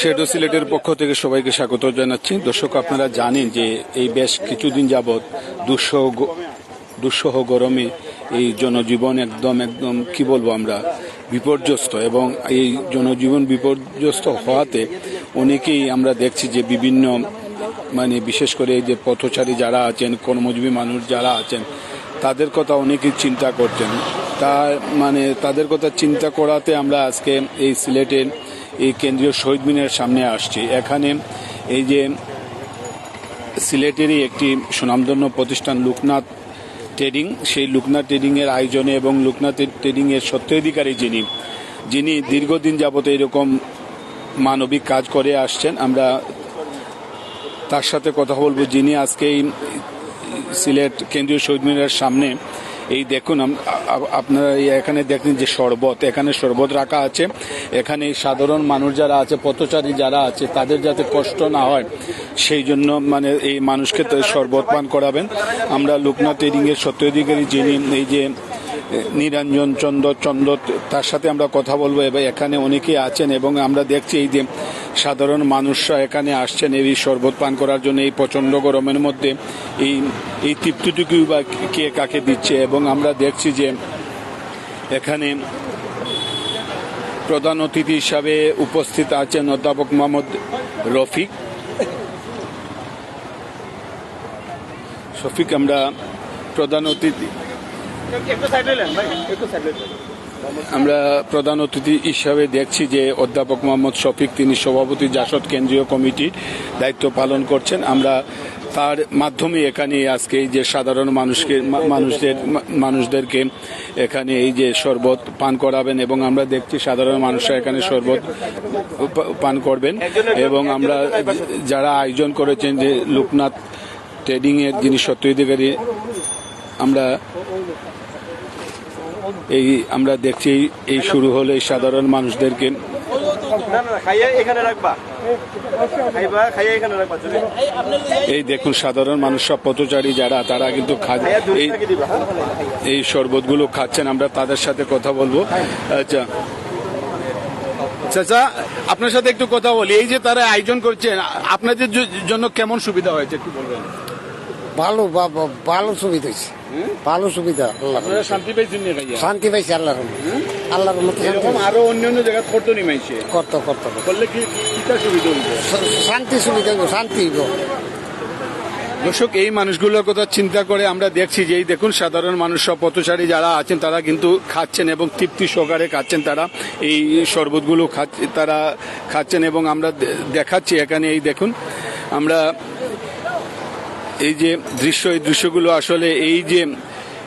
Shadow সিলেটের পক্ষ থেকে সবাইকে স্বাগত জানাচ্ছি। দর্শক, আপনারা জানেন যে এই বেশ কিছুদিন যাবৎ দুঃসহ দুঃসহ গরমে এই জনজীবন একদম একদম কি বলব আমরা, বিপর্যস্ত এবং এই জনজীবন বিপর্যস্ত হওয়াতে অনেকেই আমরা দেখছি যে বিভিন্ন মানে বিশেষ করে এই যে পথচারী যারা আছেন, কর্মজীবী মানুষ যারা আছেন, তাদের কথা অনেকেই চিন্তা করছেন। তা মানে তাদের কথা চিন্তা করাতে আমরা আজকে এই সিলেটের এই কেন্দ্রীয় শহীদ মিনারের সামনে আসছি। এখানে এই যে সিলেটেরই একটি সুনামধন্য প্রতিষ্ঠান লোকনাথ ট্রেডিং, সেই লোকনাথ ট্রেডিং এর আয়োজনে এবং লোকনাথ ট্রেডিং এর সত্ত্বাধিকারী যিনি যিনি দীর্ঘদিন যাবত এরকম মানবিক কাজ করে আসছেন, আমরা তার সাথে কথা বলব। যিনি আজকে এই সিলেট কেন্দ্রীয় শহীদ মিনারের সামনে এই দেখুন আপনারা এখানে দেখেন যে শরবত, এখানে শরবত রাখা আছে। এখানে সাধারণ মানুষ যারা আছে, পথচারী যারা আছে, তাদের যাতে কষ্ট না হয়, সেই জন্য মানে এই মানুষকে শরবত পান করাবেন। আমরা লোকনাথ এরিং এর সত্যাধিকারী যিনি এই যে নিরঞ্জন চন্দ্র চন্দ্র তার সাথে আমরা কথা বলব। এবং এখানে অনেকেই আছেন এবং আমরা দেখছি এই যে সাধারণ মানুষরা এখানে আসছেন এই শরবত পান করার জন্য এই প্রচণ্ড গরমের মধ্যে। এই এই তৃপ্তিটুকু বা কে কাকে দিচ্ছে? এবং আমরা দেখছি যে এখানে প্রধান অতিথি হিসাবে উপস্থিত আছেন অধ্যাপক মোহাম্মদ রফিক। শফিক আমরা প্রধান অতিথি আমরা প্রধান অতিথি হিসাবে দেখছি যে অধ্যাপক মোহাম্মদ শফিক, তিনি সভাপতি জাসদ কেন্দ্রীয় কমিটির দায়িত্ব পালন করছেন। আমরা তার মাধ্যমে এখানে আজকে যে সাধারণ মানুষকে মানুষদের মানুষদেরকে এখানে এই যে শরবত পান করাবেন এবং আমরা দেখছি সাধারণ মানুষরা এখানে শরবত পান করবেন এবং আমরা যারা আয়োজন করেছেন যে লোকনাথ ট্রেডিং এর যিনি সত্যাধিকারী আমরা এই আমরা দেখছি এই শুরু হলে এই সাধারণ মানুষদেরকে। এই দেখুন সাধারণ মানুষ সব পথচারী যারা তারা কিন্তু এই হ্যাঁ? এই শরবতগুলো খাচ্ছেন আমরা তাদের সাথে কথা বলব। আচ্ছা। চাচা আপনার সাথে একটু কথা বলি। এই যে তারা আয়োজন করছেন আপনাদের জন্য কেমন সুবিধা হয়েছে একটু বলবেন? ভালো বা- বা- ভালো সুবিধা হয়েছে। ভালো সুবিধা আল্লাহ শান্তি ভাইয়া? শান্তি পাইছে আল্লাহর আল্লাহর এরকম আরও অন্য অন্য জায়গায় করতো নি মাইছে? করতে করতে করলে কি কিটা সুবিধা হইবে? শান্তি সুবিধা হইব শান্তি হইব। দর্শক এই মানুষগুলোর কথা চিন্তা করে আমরা দেখছি যে এই দেখুন সাধারণ মানুষ সব পথচারী যারা আছেন তারা কিন্তু খাচ্ছেন এবং তৃপ্তি সহকারে খাচ্ছেন। তারা এই শরবতগুলো খাচ্ছে তারা খাচ্ছেন এবং আমরা দেখাচ্ছি এখানে এই দেখুন আমরা এই যে দৃশ্য, এই দৃশ্যগুলো আসলে এই যে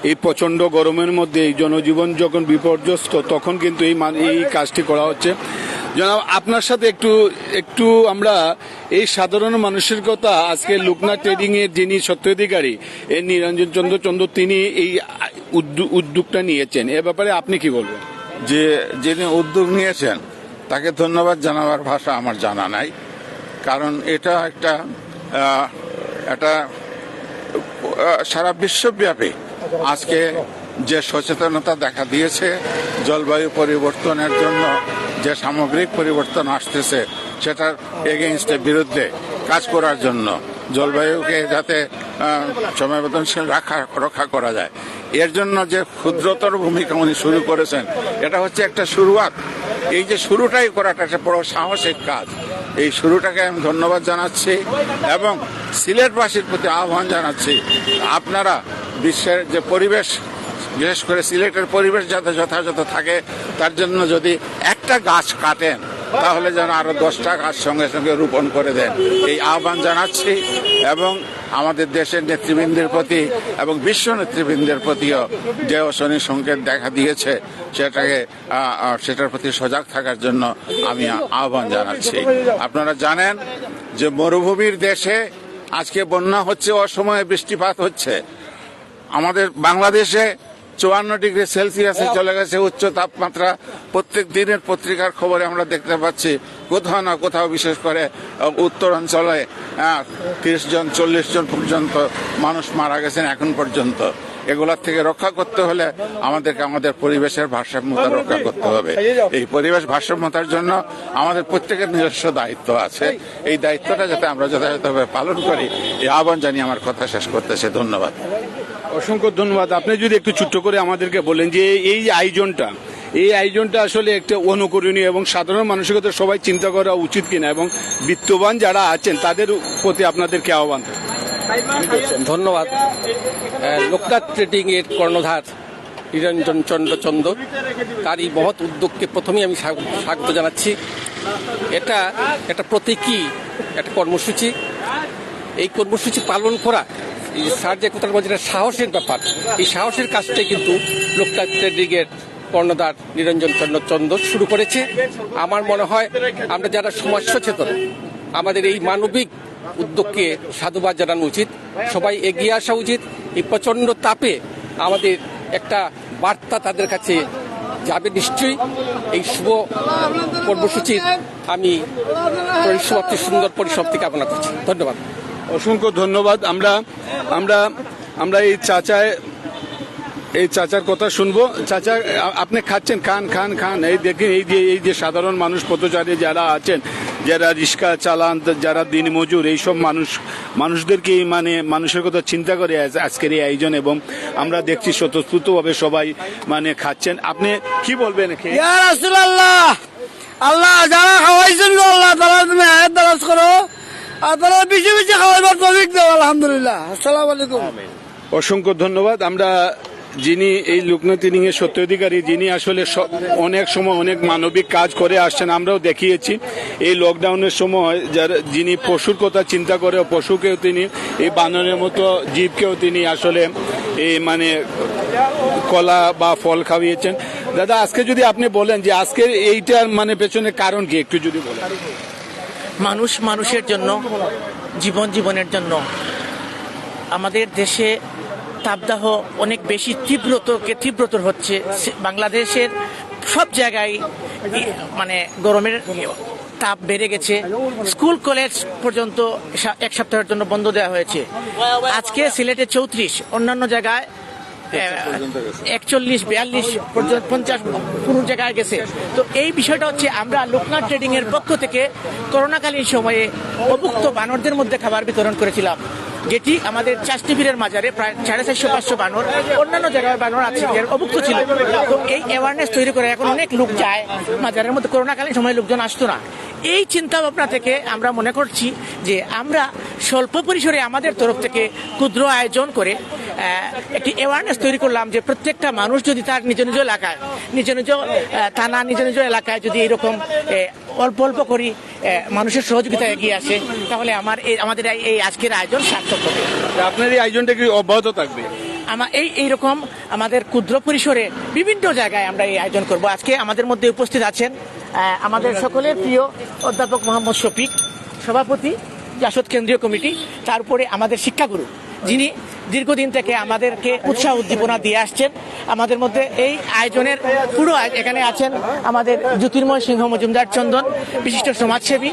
এই প্রচণ্ড গরমের মধ্যে এই জনজীবন যখন বিপর্যস্ত, তখন কিন্তু এই মান- এই কাজটি করা হচ্ছে। জনাব, আপনার সাথে একটু একটু আমরা এই সাধারণ মানুষের কথা আজকে লোকনাথ ট্রেডিং এর যিনি সত্যাধিকারী এই নিরঞ্জন চন্দ্র চন্দ্র, তিনি এই উদ্যো- উদ্যোগটা নিয়েছেন। এ ব্যাপারে আপনি কি বলবেন? যে, যিনি উদ্যোগ নিয়েছেন, তাকে ধন্যবাদ জানাবার ভাষা আমার জানা নাই। কারণ এটা একটা একটা সারা বিশ্বব্যাপী আজকে যে সচেতনতা দেখা দিয়েছে জলবায়ু পরিবর্তনের জন্য যে সামগ্রিক পরিবর্তন আসতেছে সেটার এগেনস্টের বিরুদ্ধে কাজ করার জন্য জলবায়ুকে যাতে আহ, রাখা রক্ষা করা যায়। এর জন্য যে ক্ষুদ্রতর ভূমিকা উনি শুরু করেছেন এটা হচ্ছে একটা শুরুয়াত। এই যে শুরুটাই করাটা একটা বড় সাহসিক কাজ। এই শুরুটাকে আমি ধন্যবাদ জানাচ্ছি এবং সিলেটবাসীর প্রতি আহ্বান জানাচ্ছি। আপনারা বিশ্বের যে পরিবেশ, বিশেষ করে সিলেটের পরিবেশ যাতে যথাযথ থাকে, তার জন্য যদি একটা গাছ কাটেন তাহলে যেন আরও দশটা গাছ সঙ্গে সঙ্গে রোপণ করে দেন। এই আহ্বান জানাচ্ছি এবং আমাদের দেশের নেতৃবৃন্দের প্রতি এবং বিশ্ব নেতৃবৃন্দের প্রতিও যে অশনি সংকেত দেখা দিয়েছে, সেটাকে সেটার প্রতি সজাগ থাকার জন্য আমি আহ্বান জানাচ্ছি। আপনারা জানেন যে মরুভূমির দেশে আজকে বন্যা হচ্ছে, অসময়ে বৃষ্টিপাত হচ্ছে। আমাদের বাংলাদেশে চুয়ান্ন ডিগ্রি সেলসিয়াসে চলে গেছে উচ্চ তাপমাত্রা। প্রত্যেক দিনের পত্রিকার খবরে আমরা দেখতে পাচ্ছি কোথাও না কোথাও বিশেষ করে উত্তর অঞ্চলে তিরিশ জন চল্লিশ জন পর্যন্ত মানুষ মারা গেছেন এখন পর্যন্ত। এগুলার থেকে রক্ষা করতে হলে আমাদেরকে আমাদের পরিবেশের ভারসাম্যতা রক্ষা করতে হবে। এই পরিবেশ ভারসাম্যতার জন্য আমাদের প্রত্যেকের নিজস্ব দায়িত্ব আছে। এই দায়িত্বটা যাতে আমরা যথাযথভাবে পালন করি এই আহ্বান জানিয়ে আমার কথা শেষ করতেছে। ধন্যবাদ। অসংখ্য ধন্যবাদ। আপনি যদি একটু ছোট্ট করে আমাদেরকে বলেন যে এই আয়োজনটা এই আয়োজনটা আসলে একটা অনুকরণীয় এবং সাধারণ মানুষের কথা সবাই চিন্তা করা উচিত কিনা এবং বিত্তবান যারা আছেন, তাদের প্রতি আপনাদেরকে আহ্বান। ধন্যবাদ। লোকনাথ ট্রেডিং এর কর্ণধার নিরঞ্জন চন্দ্র চন্দ তার এই মহৎ উদ্যোগকে প্রথমেই আমি স্বাগত জানাচ্ছি। এটা একটা প্রতীকী একটা কর্মসূচি। এই কর্মসূচি পালন করা স্যার যে কথার বলছেন সাহসের ব্যাপার। এই সাহসের কাজটাই কিন্তু ট্রেডিং এর কর্ণধার নিরঞ্জন চন্দ্র শুরু করেছে। আমার মনে হয় আমরা যারা সমাজ সচেতন, আমাদের এই মানবিক উদ্যোগকে সাধুবাদ জানানো উচিত, সবাই এগিয়ে আসা উচিত। এই প্রচণ্ড তাপে আমাদের একটা বার্তা তাদের কাছে যাবে নিশ্চয়ই। এই শুভ কর্মসূচির আমি পরিসমাপ্তি সুন্দর পরিসমাপ্তি কামনা করছি। ধন্যবাদ। অসংখ্য ধন্যবাদ। আমরা আমরা আমরা এই চাচায়, এই চাচার কথা শুনব। চাচা আপনি খাচ্ছেন? খান খান খান। এই দেখেন, এই যে এই যে সাধারণ মানুষ, পথচারী যারা আছেন, যারা রিক্সা চালান, যারা দিনমজুর, এইসব মানুষ, মানুষদেরকে মানে মানুষের কথা চিন্তা করে আজ- আজকের এই আয়োজন এবং আমরা দেখছি স্বতঃস্ফূর্তভাবে সবাই মানে খাচ্ছেন। আপনি কি বলবেন আল্লাহ, যারা খাওয়াইছেন আল্লাহ তারা তুমি আয়াত দারাজ করো। আর তারা বেশি বেশি খাওয়াইবার তৌফিক দাও, আলহামদুলিল্লাহ। আসসালামু আলাইকুম। অসংখ্য ধন্যবাদ। আমরা যিনি এই লোকনাথিনিং এর সত্যাধিকারী যিনি আসলে অনেক সময় অনেক মানবিক কাজ করে আসছেন, আমরাও দেখিয়েছি। এই লকডাউনের সময় যারা যিনি পশুর কথা চিন্তা করে, পশুকেও তিনি এই বানরের মতো, জীবকেও তিনি আসলে এই মানে কলা বা ফল খাওয়িয়েছেন। দাদা, আজকে যদি আপনি বলেন যে আজকে এইটার মানে পেছনে কারণ কি, একটু যদি বলেন। মানুষ মানুষের জন্য, জীবন জীবনের জন্য। আমাদের দেশে তাপদাহ অনেক বেশি তীব্রতকে তীব্রতর হচ্ছে। বাংলাদেশের সব জায়গায় মানে গরমের তাপ বেড়ে গেছে। স্কুল, কলেজ পর্যন্ত এক সপ্তাহের জন্য বন্ধ দেওয়া হয়েছে। আজকে সিলেটে চৌত্রিশ, অন্যান্য জায়গায় একচল্লিশ, বিয়াল্লিশ, পঞ্চাশ কোন জায়গায় গেছে। তো এই বিষয়টা হচ্ছে আমরা লোকনাথ ট্রেডিং এর পক্ষ থেকে করোনাকালীন সময়ে অভুক্ত বানরদের মধ্যে খাবার বিতরণ করেছিলাম। যেটি আমাদের চাষটিভিরের মাজারে প্রায় সাড়ে চারশো, পাঁচশো বানর, অন্যান্য জায়গায় বানর আছে অভুক্ত ছিল। তো এই অ্যাওয়ারনেস তৈরি করে এখন অনেক লোক যায় মাজারের মধ্যে। করোনাকালীন সময়ে লোকজন আসতো না। এই চিন্তা ভাবনা থেকে আমরা মনে করছি যে আমরা স্বল্প পরিসরে আমাদের তরফ থেকে ক্ষুদ্র আয়োজন করে একটি অ্যাওয়ারনেস তৈরি করলাম যে প্রত্যেকটা মানুষ যদি তার নিজ নিজ এলাকায় নিজ নিজ থানা নিজ নিজ এলাকায় যদি এরকম অল্প অল্প করি মানুষের সহযোগিতা এগিয়ে আসে তাহলে আমার এই আমাদের এই- এই আজকের আয়োজন সার্থক হবে। আপনার এই আয়োজনটা কি অব্যাহত থাকবে? আমার এই এইরকম আমাদের ক্ষুদ্র পরিসরে বিভিন্ন জায়গায় আমরা এই আয়োজন করব। আজকে আমাদের মধ্যে উপস্থিত আছেন আমাদের সকলের প্রিয় অধ্যাপক মোহাম্মদ শফিক সভাপতি জাসদ কেন্দ্রীয় কমিটি তারপরে আমাদের শিক্ষাগুরু যিনি দীর্ঘদিন থেকে আমাদেরকে উৎসাহ উদ্দীপনা দিয়ে আসছেন, আমাদের মধ্যে এই আয়োজনের পুরো এখানে আছেন আমাদের জ্যোতির্ময় সিংহ মজুমদার চন্দন, বিশিষ্ট সমাজসেবী,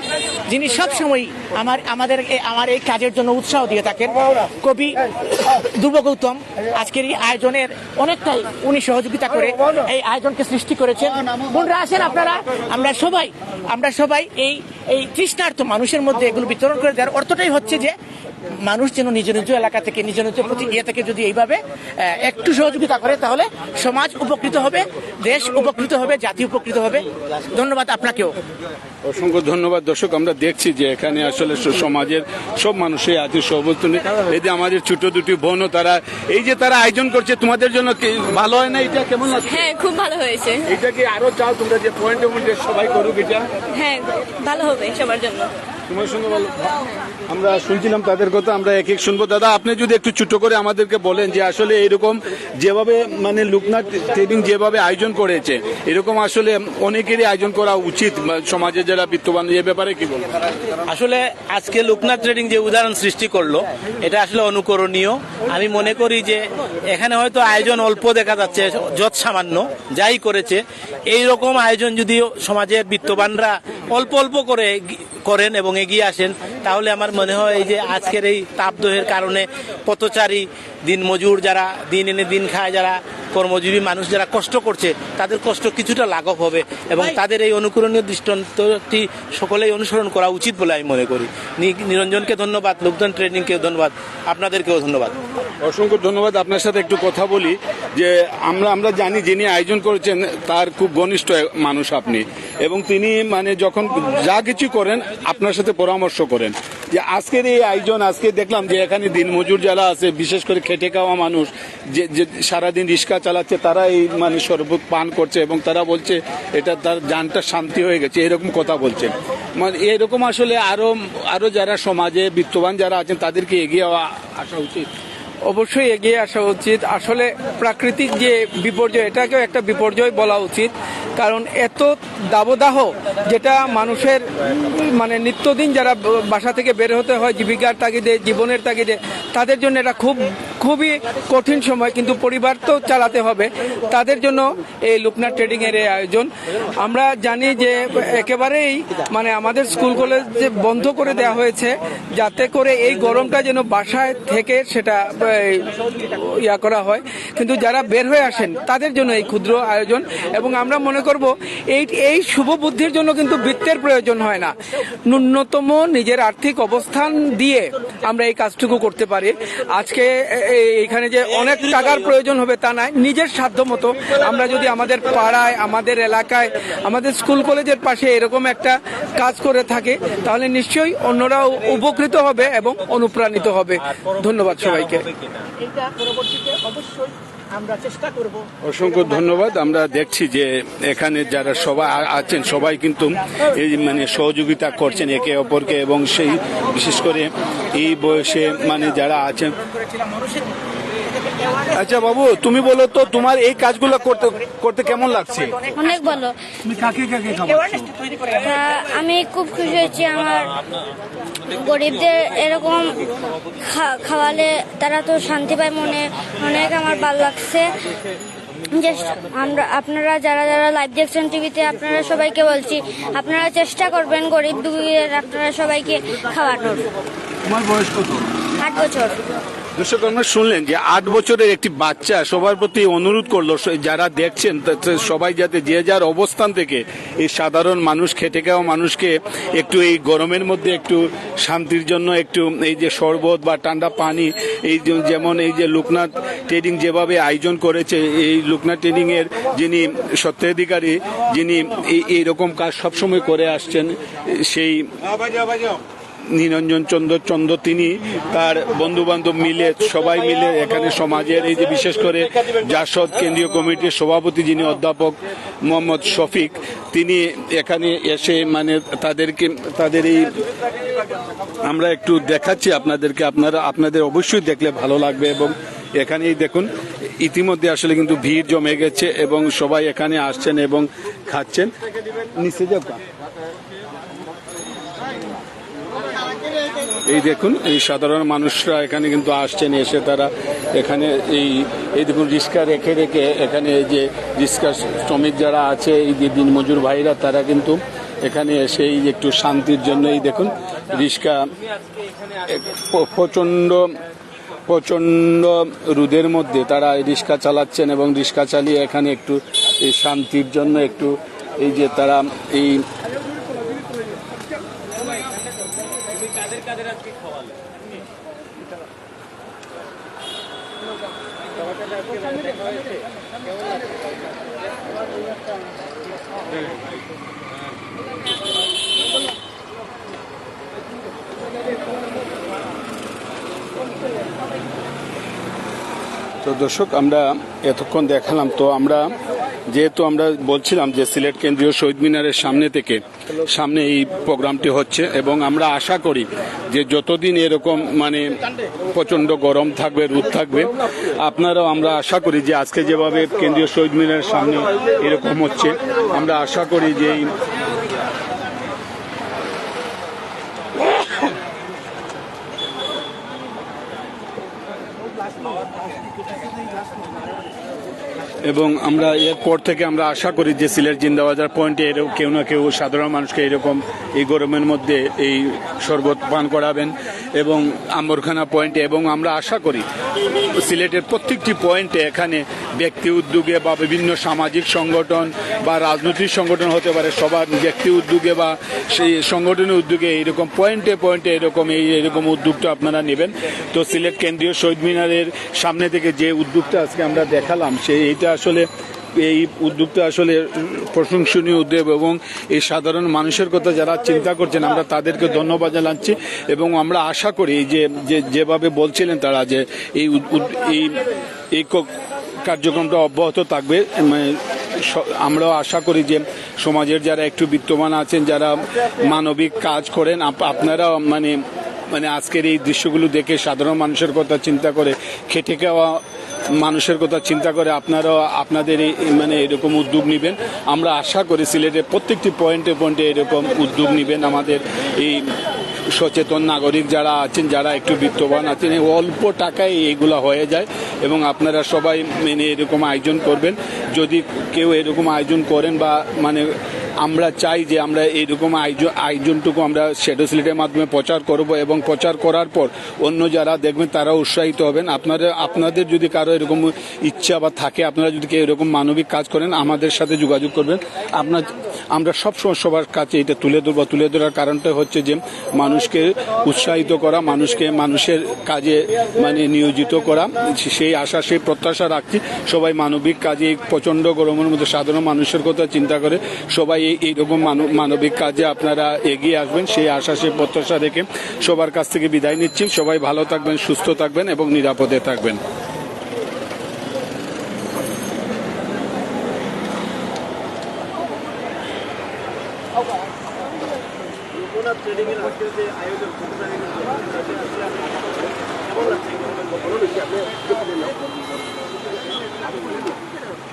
যিনি সবসময় আমার আমাদের আমার এই কাজের জন্য উৎসাহ দিয়ে থাকেন। কবি ধ্রুব গৌতম, আজকের এই আয়োজনের অনেকটাই উনি সহযোগিতা করে এই আয়োজনকে সৃষ্টি করেছেন। বোনরা আসেন আপনারা? আমরা সবাই আমরা সবাই এই এই তৃষ্ণার্থ মানুষের মধ্যে এগুলো বিতরণ করে দেওয়ার অর্থটাই হচ্ছে যে মানুষ যেন নিজ নিজ এলাকা থেকে নিজ নিজ প্রতি ইয়ে থেকে যদি এইভাবে একটু সহযোগিতা করে তাহলে সমাজ উপকৃত হবে দেশ উপকৃত হবে জাতি উপকৃত হবে। ধন্যবাদ আপনাকেও। অসংখ্য ধন্যবাদ। দর্শক আমরা দেখছি যে এখানে আসলে সমাজের সব মানুষই আছে সর্বস্তনে এই যে আমাদের ছোট দুটি বোনও তারা এই যে তারা আয়োজন করছে তোমাদের জন্য ভালো হয় না এটা? কেমন লাগছে? হ্যাঁ খুব ভালো হয়েছে। এটা কি আরও চাও তোমরা যে পয়েন্টের মধ্যে সবাই করুক এটা? হ্যাঁ ভালো হবে সবার জন্য। তোমার সঙ্গে আমরা শুনছিলাম তাদের কথা, আমরা এক এক শুনব। দাদা, আপনি যদি একটু ছোট করে আমাদেরকে বলেন যে আসলে এরকম যেভাবে মানে লোকনাথ ট্রেডিং যেভাবে আয়োজন করেছে, এরকম আসলে অনেকেরই আয়োজন করা উচিত সমাজে যারা বিত্তবান, এ ব্যাপারে কি বলব? আসলে আজকে লোকনাথ ট্রেডিং যে উদাহরণ সৃষ্টি করল, এটা আসলে অনুকরণীয়। আমি মনে করি যে এখানে হয়তো আয়োজন অল্প দেখা যাচ্ছে, যত সামান্য, যাই করেছে। এই রকম আয়োজন যদি সমাজের বিত্তবানরা অল্প অল্প করে করেন এবং এগিয়ে আসেন, তাহলে আমার মনে হয় এই যে আজকের এই তাপদহের কারণে পথচারী দিন মজুর যারা দিন এনে দিন খায় যারা কর্মজীবী মানুষ যারা কষ্ট করছে তাদের কষ্ট কিছুটা লাঘব হবে এবং তাদের এই অনুকরণীয় দৃষ্টান্তটি সকলেই অনুসরণ করা উচিত বলে আমি মনে করি। নি- নিরঞ্জনকে ধন্যবাদ লোকজন ট্রেনিংকেও ধন্যবাদ আপনাদেরকেও ধন্যবাদ। অসংখ্য ধন্যবাদ আপনার সাথে একটু কথা বলি যে আমরা আমরা জানি যিনি আয়োজন করেছেন তার খুব ঘনিষ্ঠ মানুষ আপনি। এবং তিনি মানে যখন যা কিছু করেন আপনার সাথে পরামর্শ করেন। যে আজকের এই আয়োজন আজকে দেখলাম যে এখানে দিনমজুর যারা আছে বিশেষ করে খেটে খাওয়া মানুষ যে যে সারাদিন রিক্সা চালাচ্ছে তারা এই মানে শরবত পান করছে এবং তারা বলছে এটা তার জানটা শান্তি হয়ে গেছে, এরকম কথা বলছেন মানে এরকম আসলে আরও আরও যারা সমাজে বিত্তবান যারা আছেন, তাদেরকে এগিয়ে আসা উচিত। অবশ্যই এগিয়ে আসা উচিত। আসলে প্রাকৃতিক যে বিপর্যয়, এটাকেও একটা বিপর্যয় বলা উচিত। কারণ এত দাবদাহ যেটা মানুষের মানে নিত্যদিন যারা বাসা থেকে বের হতে হয়, জীবিকার তাগিদে, জীবনের তাগিদে, তাদের জন্য এটা খুব খুবই কঠিন সময়, কিন্তু পরিবার তো চালাতে হবে। তাদের জন্য এই লুকনা ট্রেডিং এর আয়োজন। আমরা জানি যে একেবারেই মানে আমাদের স্কুল কলেজ বন্ধ করে দেওয়া হয়েছে, যাতে করে এই গরমটা যেন বাসায় থেকে সেটা ইয়া করা হয়। কিন্তু যারা বের হয়ে আসেন, তাদের জন্য এই ক্ষুদ্র আয়োজন। এবং আমরা মনে করব, এই এই শুভ বুদ্ধির জন্য কিন্তু বৃত্তের প্রয়োজন হয় না। ন্যূনতম নিজের আর্থিক অবস্থান দিয়ে আমরা এই কাজটুকু করতে পারি। আজকে এখানে যে অনেক টাকার প্রয়োজন হবে তা নয় নিজের সাধ্য মতো আমরা যদি আমাদের পাড়ায়, আমাদের এলাকায়, আমাদের স্কুল কলেজের পাশে এরকম একটা কাজ করে থাকে, তাহলে নিশ্চয়ই অন্যরাও উপকৃত হবে এবং অনুপ্রাণিত হবে। ধন্যবাদ সবাইকে। অবশ্যই আমরা চেষ্টা করব। অসংখ্য ধন্যবাদ। আমরা দেখছি যে এখানে যারা সবাই আছেন সবাই কিন্তু এই মানে সহযোগিতা করছেন একে অপরকে এবং সেই বিশেষ করে এই বয়সে মানে যারা আছেন। আচ্ছা বাবু তুমি বলো তো তোমার এই কাজগুলো করতে করতে কেমন লাগছে? অনেক ভালো। তুমি কাকে কাকে তা আমি খুব খুশি হয়েছি। আমার গরিবদের এরকম খাওয়ালে তারা তো শান্তি পায় মনে অনেক আমার ভালো লাগছে। যে আমরা আপনারা যারা যারা লাইভ দেখছেন টিভিতে আপনারা সবাইকে বলছি আপনারা চেষ্টা করবেন গরিব দুঃখীদের আপনারা সবাইকে খাওয়ানোর। তোমার বয়স কত? আট বছর। দর্শক আমরা শুনলেন যে আট বছরের একটি বাচ্চা সবার প্রতি অনুরোধ করল যারা দেখছেন সবাই যাতে যে যার অবস্থান থেকে এই সাধারণ মানুষ, খেটে খাওয়া মানুষকে একটু এই গরমের মধ্যে একটু শান্তির জন্য একটু এই যে শরবত বা ঠান্ডা পানি, এই যেমন এই যে লোকনাথ ট্রেডিং যেভাবে আয়োজন করেছে, এই লোকনাথ ট্রেডিং এর যিনি সত্ত্বাধিকারী যিনি এই এইরকম কাজ সবসময় করে আসছেন, সেই নিরঞ্জন চন্দ্র চন্দ্র তিনি তার বন্ধু বান্ধব মিলে, সবাই মিলে এখানে সমাজের এই যে বিশেষ করে জাসদ কেন্দ্রীয় কমিটির সভাপতি যিনি অধ্যাপক মোহাম্মদ শফিক, তিনি এখানে এসে মানে তাদেরকে, তাদের এই আমরা একটু দেখাচ্ছি আপনাদেরকে, আপনারা, আপনাদের অবশ্যই দেখলে ভালো লাগবে এবং এখানেই দেখুন, ইতিমধ্যে আসলে কিন্তু ভিড় জমে গেছে এবং সবাই এখানে আসছেন এবং খাচ্ছেন। নিচে যাও। এই দেখুন, এই সাধারণ মানুষরা এখানে কিন্তু আসছেন, এসে তারা এখানে এই এই দেখুন রিক্সা রেখে রেখে এখানে এই যে রিক্সা শ্রমিক যারা আছে, এই যে দিনমজুর ভাইরা, তারা কিন্তু এখানে এসে এই একটু শান্তির জন্য এই দেখুন, রিক্সা প্রচণ্ড প্রচণ্ড রোদের মধ্যে তারা রিক্সা চালাচ্ছেন এবং রিক্সা চালিয়ে এখানে একটু এই শান্তির জন্য একটু এই যে তারা এই তো দর্শক, আমরা এতক্ষণ দেখালাম। তো আমরা যেহেতু আমরা বলছিলাম যে সিলেট কেন্দ্রীয় শহীদ মিনারের সামনে থেকে সামনে এই প্রোগ্রামটি হচ্ছে এবং আমরা আশা করি যে যতদিন এরকম মানে প্রচণ্ড গরম থাকবে, রোদ থাকবে, আপনারাও আমরা আশা করি যে আজকে যেভাবে কেন্দ্রীয় শহীদ মিনারের সামনে এরকম হচ্ছে, আমরা আশা করি যে এবং আমরা এরপর থেকে আমরা আশা করি যে সিলেট জিন্দাবাজার পয়েন্টে এর কেউ না কেউ সাধারণ মানুষকে এরকম এই গরমের মধ্যে এই শরবত পান করাবেন এবং আম্বরখানা পয়েন্টে এবং আমরা আশা করি সিলেটের প্রত্যেকটি পয়েন্টে এখানে ব্যক্তি উদ্যোগে বা বিভিন্ন সামাজিক সংগঠন বা রাজনৈতিক সংগঠন হতে পারে, সবার ব্যক্তি উদ্যোগে বা সেই সংগঠনের উদ্যোগে এইরকম পয়েন্টে পয়েন্টে এরকম এই এরকম উদ্যোগটা আপনারা নেবেন। তো সিলেট কেন্দ্রীয় শহীদ মিনারের সামনে থেকে যে উদ্যোগটা আজকে আমরা দেখালাম, সেই এইটা আসলে এই উদ্যোগটা আসলে প্রশংসনীয় উদ্যোগ এবং এই সাধারণ মানুষের কথা যারা চিন্তা করছেন, আমরা তাদেরকে ধন্যবাদ জানাচ্ছি এবং আমরা আশা করি যে যেভাবে বলছিলেন তারা যে এই এই কার্যক্রমটা অব্যাহত থাকবে। আমরাও আশা করি যে সমাজের যারা একটু বিত্তমান আছেন, যারা মানবিক কাজ করেন, আপ- আপনারা মানে মানে আজকের এই দৃশ্যগুলো দেখে সাধারণ মানুষের কথা চিন্তা করে খেটে খাওয়া মানুষের কথা চিন্তা করে আপনারাও আপনাদের মানে এরকম উদ্যোগ নেবেন। আমরা আশা করি সিলেটের প্রত্যেকটি পয়েন্টে পয়েন্টে এরকম উদ্যোগ নেবেন আমাদের এই সচেতন নাগরিক যারা আছেন, যারা একটু বিত্তবান আছেন অল্প টাকায় এইগুলা হয়ে যায় এবং আপনারা সবাই মেনে এরকম আয়োজন করবেন। যদি কেউ এরকম আয়োজন করেন বা মানে আমরা চাই যে আমরা এইরকম আয়োজন আয়োজনটুকু আমরা শ্যাডো সিলেটের মাধ্যমে প্রচার করব এবং প্রচার করার পর অন্য যারা দেখবেন তারা উৎসাহিত হবেন। আপনারা আপনাদের যদি কারও এরকম ইচ্ছা বা থাকে, আপনারা যদি কেউ এরকম মানবিক কাজ করেন, আমাদের সাথে যোগাযোগ করবেন। আপনার আমরা সবসময় সবার কাছে এটা তুলে ধরবো। তুলে ধরার কারণটা হচ্ছে যে মানুষকে উৎসাহিত করা, মানুষকে মানুষের কাজে মানে নিয়োজিত করা। সেই আশা, সেই প্রত্যাশা রাখছি। সবাই মানবিক কাজে এই প্রচণ্ড গরমের মধ্যে সাধারণ মানুষের কথা চিন্তা করে সবাই এইরকম মানব- মানবিক কাজে আপনারা এগিয়ে আসবেন, সেই আশা, সেই প্রত্যাশা রেখে সবার কাছ থেকে বিদায় নিচ্ছি। সবাই ভালো থাকবেন, সুস্থ থাকবেন এবং নিরাপদে থাকবেন।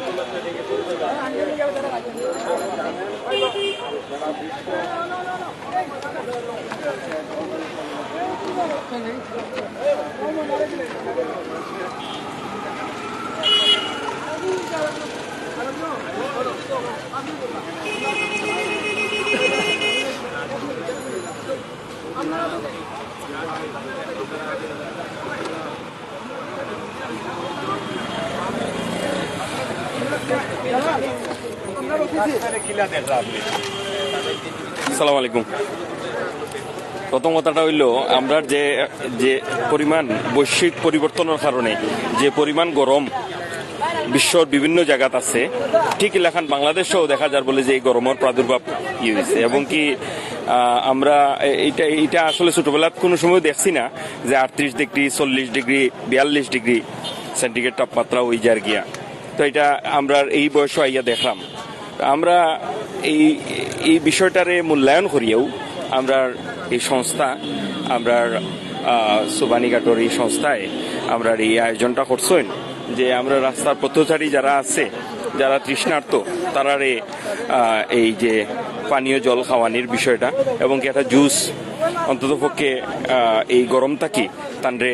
লোকনাথ ট্রেডিং এর আজকের যে আয়োজন কেমন লাগছে ভালো বেশি আপনি আসসালামু আলাইকুম প্রথম কথাটা হইল, আমরা যে যে পরিমাণ বৈশ্বিক পরিবর্তনের কারণে যে পরিমাণ গরম বিশ্বর বিভিন্ন জায়গাত আছে, ঠিক এলাকান বাংলাদেশেও দেখা যার বলে যে এই গরমের প্রাদুর্ভাব ইয়ে হয়েছে এবং কি আমরা এ- এইটা এইটা আসলে ছোটবেলার কোনো সময় দেখছি না যে আটত্রিশ ডিগ্রি, চল্লিশ ডিগ্রি, বিয়াল্লিশ ডিগ্রি সেন্টিগ্রেড তাপমাত্রা ওই যার গিয়া। তো এটা আমরা এই বয়সে আইয়া দেখলাম। আমরা এই এই বিষয়টারে মূল্যায়ন করিয়েও আমরা এই সংস্থা আমরা সুবানীঘাটর এই সংস্থায় আমরা এই আয়োজনটা করছেন যে আমরা রাস্তার পথচারী যারা আছে যারা তৃষ্ণার্ত তারারে আহ, এই যে পানীয় জল খাওয়ানির বিষয়টা এবং কি একটা জুস অন্তত পক্ষে এই গরম থাকি তানরে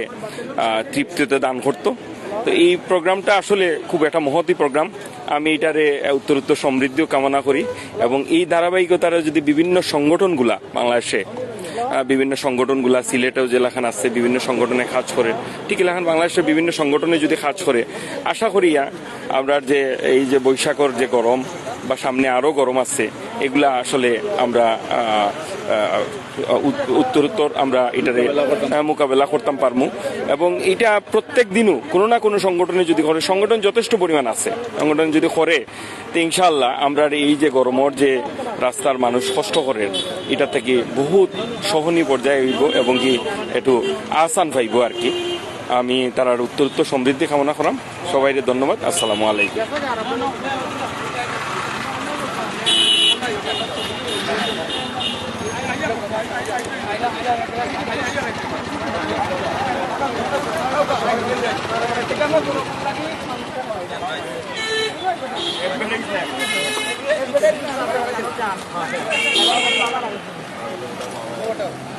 তৃপ্তিতে দান করতো। তো এই প্রোগ্রামটা আসলে খুব একটা মহতি প্রোগ্রাম। আমি এটারে উত্তরোত্তর সমৃদ্ধিও কামনা করি এবং এই ধারাবাহিকতারা যদি বিভিন্ন সংগঠনগুলা বাংলাদেশে বিভিন্ন সংগঠনগুলা, সিলেটেও জেলাখান আছে, বিভিন্ন সংগঠনে কাজ করে। ঠিক এলাকান বাংলাদেশের বিভিন্ন সংগঠনে যদি কাজ করে, আশা করিয়া আমরা যে এই যে বৈশাখর যে গরম বা সামনে আরও গরম আছে, এগুলা আসলে আমরা উত্তরোত্তর আমরা এটারে মোকাবেলা করতাম পারমু। এবং এটা প্রত্যেক দিনও কোনো না কোনো সংগঠনে যদি করে, সংগঠন যথেষ্ট পরিমাণ আছে। সংগঠন যদি করে, তো ইনশাল্লাহ আমরা এই যে গরমর যে রাস্তার মানুষ কষ্ট করে, এটা থেকে বহুত সহনীয় পর্যায়ে হইব এবং কি একটু আসান পাইব আর কি। আমি তার উত্তর সমৃদ্ধি কামনা করাম। সবাইকে ধন্যবাদ। আসসালামু আলাইকুম।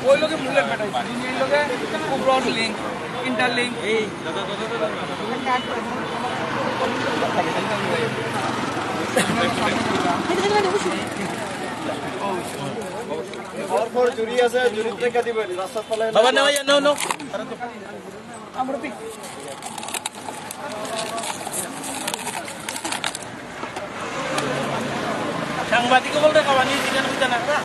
ওই লোকে মূলে পেটাইছে এই লোকে ব্রড লিঙ্ক ইন্টারলিঙ্ক এই বাবা নেওয়া যায় নাও নাও। বলতে নিয়ে